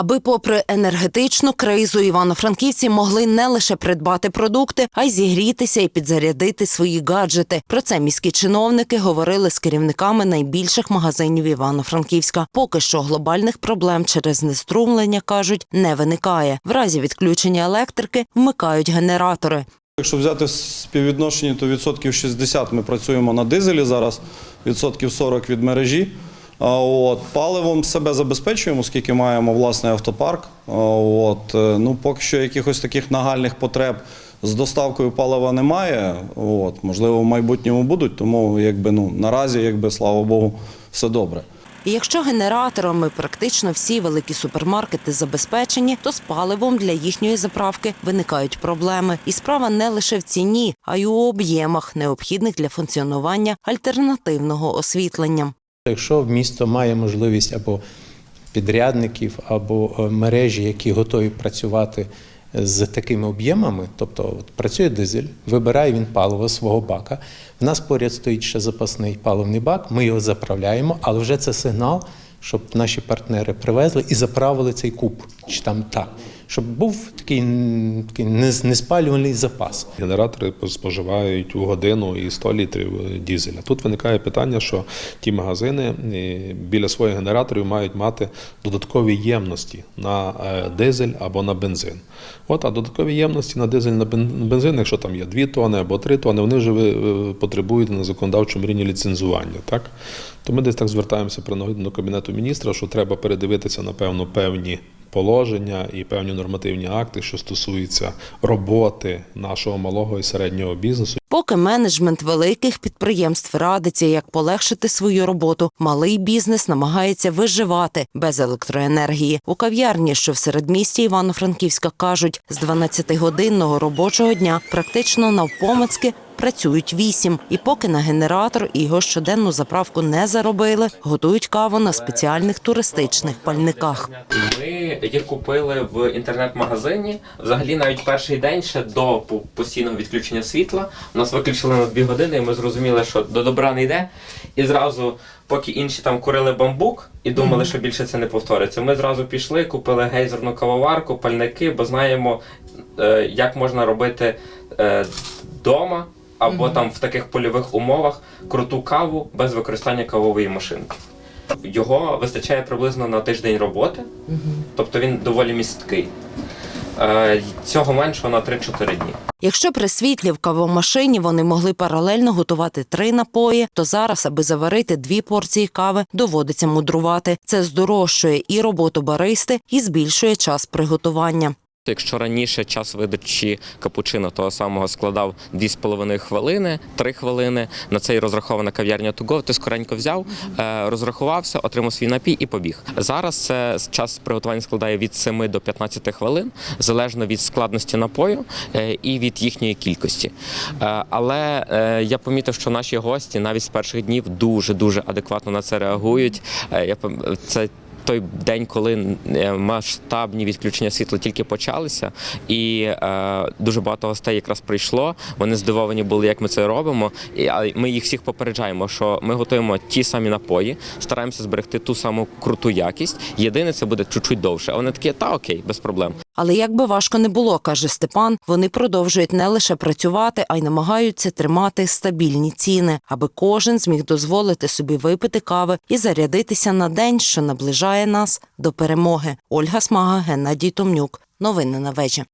Аби, попри енергетичну кризу, івано-франківці могли не лише придбати продукти, а й зігрітися і підзарядити свої гаджети. Про це міські чиновники говорили з керівниками найбільших магазинів Івано-Франківська. Поки що глобальних проблем через знеструмлення кажуть не виникає. В разі відключення електрики вмикають генератори. Якщо взяти співвідношення, то відсотків 60 ми працюємо на дизелі зараз, відсотків 40 від мережі. От, паливом себе забезпечуємо, оскільки маємо власний автопарк. От, е, ну, поки що якихось таких нагальних потреб з доставкою палива немає. От, можливо, в майбутньому будуть, тому якби, ну, наразі, якби, слава Богу, все добре. Якщо генераторами практично всі великі супермаркети забезпечені, то з паливом для їхньої заправки виникають проблеми. І справа не лише в ціні, а й у об'ємах, необхідних для функціонування альтернативного освітлення. Якщо місто має можливість або підрядників, або е, мережі, які готові працювати з такими об'ємами, тобто от працює дизель, вибирає він паливо свого бака. В нас поряд стоїть ще запасний паливний бак, ми його заправляємо, але вже це сигнал, щоб наші партнери привезли і заправили цей куб, чи там так, щоб був такий, такий неспалювальний запас. Генератори споживають у годину і 100 літрів е, дізеля. Тут виникає питання, що ті магазини е, біля своїх генераторів мають мати додаткові ємності на е, дизель або на бензин. От, а додаткові ємності на дизель на бен- бензин, якщо там є 2 тони або 3 тони, вони вже потребують на законодавчому рівні ліцензування. Так? То ми десь так звертаємося принагідно до Кабінету міністра, що треба передивитися, напевно, певні положення і певні нормативні акти, що стосуються роботи нашого малого і середнього бізнесу. Поки менеджмент великих підприємств радиться, як полегшити свою роботу, малий бізнес намагається виживати без електроенергії. У кав'ярні, що в середмісті Івано-Франківська, кажуть, з 12-годинного робочого дня практично навпомацьки працюють вісім. І поки на генератор і його щоденну заправку не заробили, готують каву на спеціальних туристичних пальниках. Ми їх купили в інтернет-магазині. Взагалі, навіть перший день ще до постійного відключення світла. Нас виключили на дві години, і ми зрозуміли, що до добра не йде. І зразу, поки інші там курили бамбук і думали, що більше це не повториться. Ми зразу пішли, купили гейзерну кавоварку, пальники, бо знаємо, е, як можна робити е, вдома або там в таких польових умовах круту каву без використання кавової машинки. Його вистачає приблизно на тиждень роботи, тобто він доволі місткий. Е, Цього меншого на 3-4 дні. Якщо при світлі в кавомашині вони могли паралельно готувати три напої, то зараз, аби заварити дві порції кави, доводиться мудрувати. Це здорожчує і роботу баристи, і збільшує час приготування. Якщо раніше час видачі капучино того самого складав 2,5 хвилини, 3 хвилини, на цей розрахована кав'ярня go, ти скоренько взяв, е, розрахувався, отримав свій напій і побіг. Зараз це час приготування складає від 7 до 15 хвилин, залежно від складності напою е, і від їхньої кількості. Е, Але я помітив, що наші гості навіть з перших днів дуже дуже адекватно на це реагують. Це той день, коли е, масштабні відключення світла тільки почалися, і е, дуже багато гостей якраз прийшло. Вони здивовані були, як ми це робимо. І а ми їх всіх попереджаємо, що ми готуємо ті самі напої, стараємося зберегти ту саму круту якість. Єдине, це буде чуть-чуть довше. А вони такі, та окей, без проблем. Але як би важко не було, каже Степан, вони продовжують не лише працювати, а й намагаються тримати стабільні ціни, аби кожен зміг дозволити собі випити кави і зарядитися на день, що наближає нас до перемоги. Ольга Смага, Геннадій Томнюк. Новини на вежі.